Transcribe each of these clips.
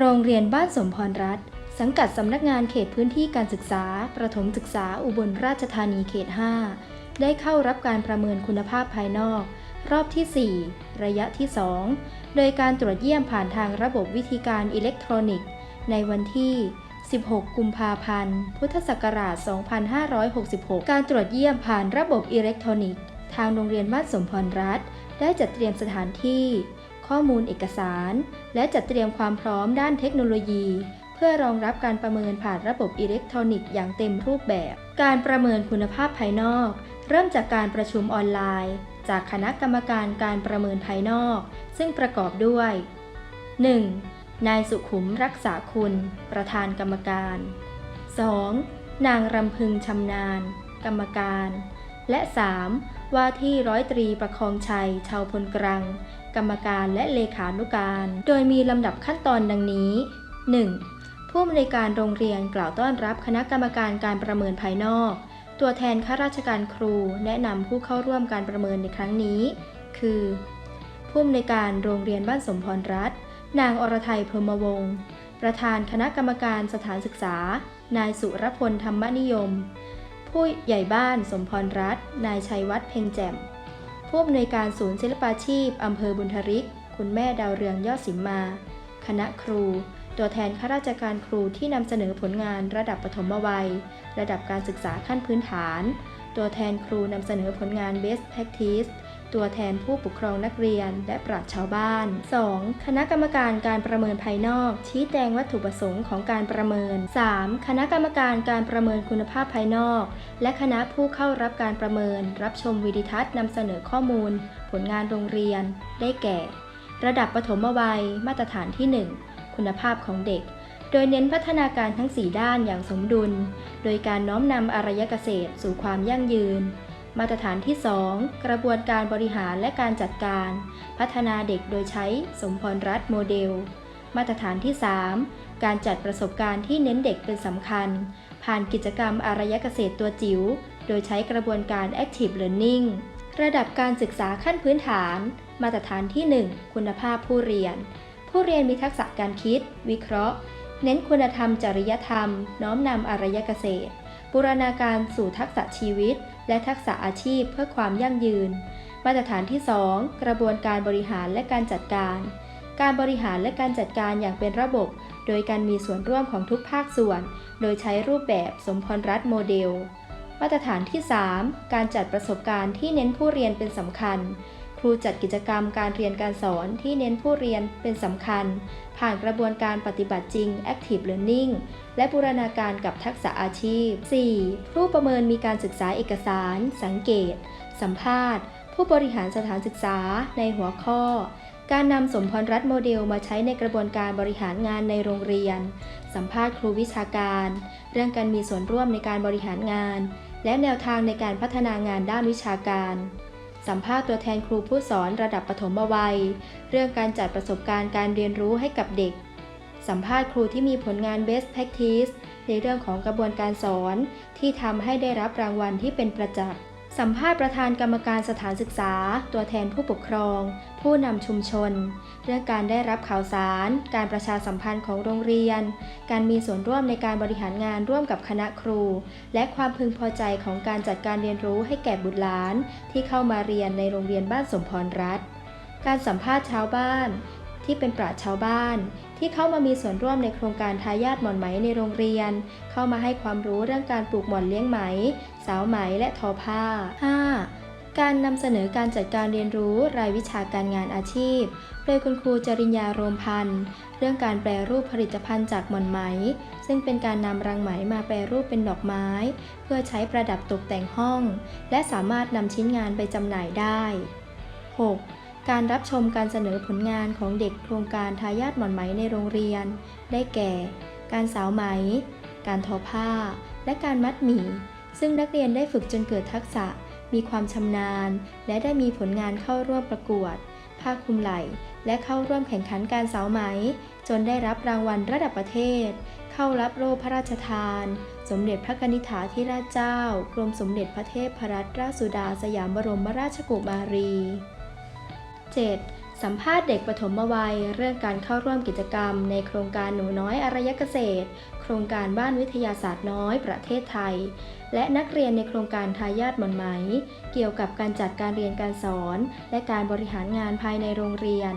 โรงเรียนบ้านสมพรรัฐ สังกัดสำนักงานเขตพื้นที่การศึกษา ประถมศึกษาอุบลราชธานีเขต 5 ได้เข้ารับการประเมินคุณภาพภายนอก รอบที่ 4 ระยะที่ 2 โดยการตรวจเยี่ยมผ่านทางระบบวิธีการอิเล็กทรอนิกส์ ในวันที่ 16 กุมภาพันธ์ พุทธศักราช 2566 การตรวจเยี่ยมผ่านระบบอิเล็กทรอนิกส์ ทางโรงเรียนบ้านสมพรรัฐ ได้จัดเตรียมสถานที่ ข้อมูลเอกสาร และจัดเตรียมความพร้อมด้านเทคโนโลยี เพื่อรองรับการประเมินผ่านระบบอิเล็กทรอนิกส์อย่างเต็มรูปแบบ การประเมินคุณภาพภายนอก เริ่มจากการประชุมออนไลน์ จากคณะกรรมการการประเมินภายนอก ซึ่งประกอบด้วย 1. นายสุขุมรักษาคุณ ประธานกรรมการ 2. นางรำพึงชำนาญ กรรมการ และ 3. ว่าที่ร้อยตรีประคองชัย ชาวพลกรัง กรรมการและเลขานุการ โดยมีลำดับขั้นตอนดังนี้ 1. ผู้อำนวยการโรงเรียนกล่าวต้อนรับคณะกรรมการการประเมินภายนอก ตัวแทนข้าราชการครูแนะนำผู้เข้าร่วมการประเมินในครั้งนี้ คือ ผู้อำนวยการโรงเรียนบ้านสมพรรัฐนางอรไทยพรหมวงศ์ประธานคณะกรรมการสถานศึกษา นายสุรพลธรรมนิยม ผู้ใหญ่บ้านสมพรรัตนายชัยวัฒน์เพ็งแจ่ม ผู้อำนวยการศูนย์ศิลปาชีพอำเภอบุญทริก คุณแม่ดาวเรืองยอดสิมมา คณะครู ตัวแทนข้าราชการครูที่นำเสนอผลงานระดับปฐมวัย ระดับการศึกษาขั้นพื้นฐาน ตัวแทนครูนำเสนอผลงาน Best Practice ตัวแทนผู้ปกครองนักเรียน และปราชชาวบ้าน 2. คณะกรรมการการประเมินภายนอก ชี้แจงวัตถุประสงค์ของการประเมิน 3. คณะกรรมการการประเมินคุณภาพภายนอก และคณะผู้เข้ารับการประเมิน รับชมวิดีทัศน์นำเสนอข้อมูล ผลงานโรงเรียน ได้แก่ ระดับปฐมวัย มาตรฐานที่ 1 คุณภาพของเด็กโดยเน้นพัฒนาการทั้ง 4 ด้านอย่างสมดุล โดยการน้อมนำอารยเกษตรสู่ความยั่งยืน มาตรฐานที่ 2 กระบวนการบริหารและการจัดการ พัฒนาเด็กโดยใช้สมพรรัฐโมเดล มาตรฐานที่ 3 การจัดประสบการณ์ที่เน้นเด็กเป็นสำคัญ ผ่านกิจกรรมอารยเกษตรตัวจิ๋ว โดยใช้กระบวนการ Active Learning ระดับการศึกษาขั้นพื้นฐาน มาตรฐานที่ 1 คุณภาพผู้เรียน ผู้เรียนมีทักษะการคิด วิเคราะห์ เน้นคุณธรรมจริยธรรม น้อมนำอารยเกษตร บูรณาการสู่ทักษะชีวิต และทักษะอาชีพเพื่อความยั่งยืน มาตรฐานที่ 2 กระบวนการบริหารและการจัดการ การบริหารและการจัดการอย่างเป็นระบบ โดยการมีส่วนร่วมของทุกภาคส่วน โดยใช้รูปแบบสมพรรัฐโมเดล มาตรฐานที่ 3 การจัดประสบการณ์ที่เน้นผู้เรียนเป็นสำคัญ ครูจัดกิจกรรมการเรียนการสอนที่เน้นผู้เรียนเป็นสำคัญ ผ่านกระบวนการปฏิบัติจริง Active Learning และบูรณาการกับทักษะอาชีพ 4. ผู้ประเมินมีการศึกษาเอกสาร สังเกต สัมภาษณ์ ผู้บริหารสถานศึกษาในหัวข้อ การนำสมพรรัฐโมเดลมาใช้ในกระบวนการบริหารงานในโรงเรียน สัมภาษณ์ครูวิชาการ เรื่องการมีส่วนร่วมในการบริหารงาน และแนวทางในการพัฒนางานด้านวิชาการ สัมภาษณ์ตัวแทนครูผู้สอนระดับปฐมวัย เรื่องการจัดประสบการณ์การเรียนรู้ให้กับเด็ก สัมภาษณ์ครูที่มีผลงาน Best Practice ในเรื่องของกระบวนการสอนที่ทำให้ได้รับรางวัลที่เป็นประจักษ์ สัมภาษณ์ประธานกรรมการสถานศึกษา ตัวแทนผู้ปกครอง ผู้นำชุมชน เรื่องการได้รับข่าวสาร การประชาสัมพันธ์ของโรงเรียน การมีส่วนร่วมในการบริหารงานร่วมกับคณะครู และความพึงพอใจของการจัดการเรียนรู้ให้แก่บุตรหลาน ที่เข้ามาเรียนในโรงเรียนบ้านสมพรรัฐ การสัมภาษณ์ชาวบ้าน ที่เป็นปราชญ์ชาวบ้าน ที่เข้ามามีส่วนร่วมในโครงการทายาทหมอนไหมในโรงเรียน เข้ามาให้ความรู้เรื่องการปลูกหมอนเลี้ยงไหม สาวไหมและทอผ้า 5. การนำเสนอการจัดการเรียนรู้รายวิชาการงานอาชีพ โดยคุณครูจริญญาโรมพันธ์เรื่องการแปรรูปผลิตภัณฑ์จากหมอนไหม ซึ่งเป็นการนำรังไหมมาแปรรูปเป็นดอกไม้ เพื่อใช้ประดับตกแต่งห้อง และสามารถนำชิ้นงานไปจำหน่ายได้ 6. การรับชมการเสนอผลงานของเด็กโครงการทายาทหมอนไหมในโรงเรียน ได้แก่ การสาวไหม การทอผ้า และการมัดหมี่ ซึ่งนักเรียนได้ฝึกจนเกิดทักษะ มีความชำนาญ และได้มีผลงานเข้าร่วมประกวดภาคคลุมไหลและเข้าร่วมแข่งขันการสาวไหม จนได้รับรางวัลระดับประเทศ เข้ารับโล่พระราชทาน สมเด็จพระกนิษฐาธิราชเจ้า กรมสมเด็จพระเทพรัตนราชสุดาสยามบรมราชกุมารี 7. สัมภาษณ์เด็กปฐมวัย เรื่องการเข้าร่วมกิจกรรม ในโครงการหนูน้อยอารยเกษตร โครงการบ้านวิทยาศาสตร์น้อยประเทศไทย และนักเรียนในโครงการทายาทหมอนไหม เกี่ยวกับการจัดการเรียนการสอน และการบริหารงานภายในโรงเรียน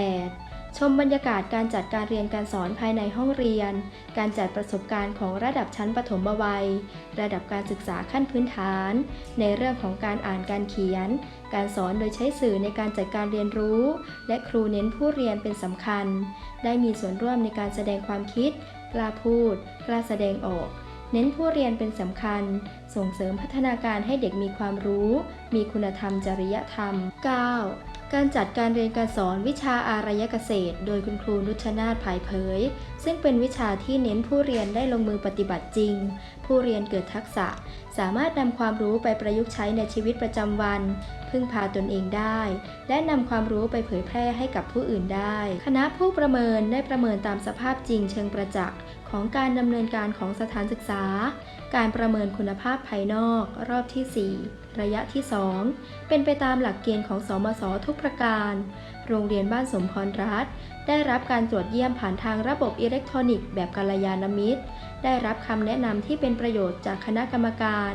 8. ชมบรรยากาศการจัดการเรียนการสอนภายในห้องเรียน การจัดประสบการณ์ของระดับชั้นปฐมวัย ระดับการศึกษาขั้นพื้นฐาน ในเรื่องของการอ่านการเขียน การสอนโดยใช้สื่อในการจัดการเรียนรู้ และครูเน้นผู้เรียนเป็นสำคัญ ได้มีส่วนร่วมในการแสดงความคิด กล้าพูด กล้าแสดงออก เน้นผู้เรียนเป็นสำคัญ ส่งเสริมพัฒนาการให้เด็กมีความรู้ มีคุณธรรมจริยธรรม 9. การจัดการเรียนการสอนวิชาอารยเกษตร โดยคุณครูนุชนาถภายเผย ซึ่งเป็นวิชาที่เน้นผู้เรียนได้ลงมือปฏิบัติจริง ผู้เรียนเกิดทักษะ สามารถนำความรู้ไปประยุกต์ใช้ในชีวิตประจำวัน พึ่งพาตนเองได้ และนำความรู้ไปเผยแพร่ให้กับผู้อื่นได้ คณะผู้ประเมินได้ประเมินตามสภาพจริงเชิงประจักษ์ของการดำเนินการของสถานศึกษา การประเมินคุณภาพภายนอกรอบที่ 4 ระยะที่ 2 เป็นไปตามหลักเกณฑ์ของสมสทุกประการ โรงเรียนบ้านสมพรรัฐ ได้รับการตรวจเยี่ยมผ่านทางระบบอิเล็กทรอนิกส์แบบกัลยาณมิตร ได้รับคำแนะนำที่เป็นประโยชน์จากคณะกรรมการ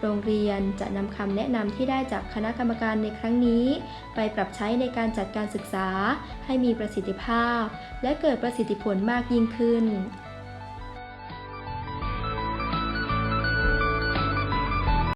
โรงเรียนจะนำคำแนะนำที่ได้จากคณะกรรมการในครั้งนี้ ไปปรับใช้ในการจัดการศึกษา ให้มีประสิทธิภาพ และเกิดประสิทธิผลมากยิ่งขึ้น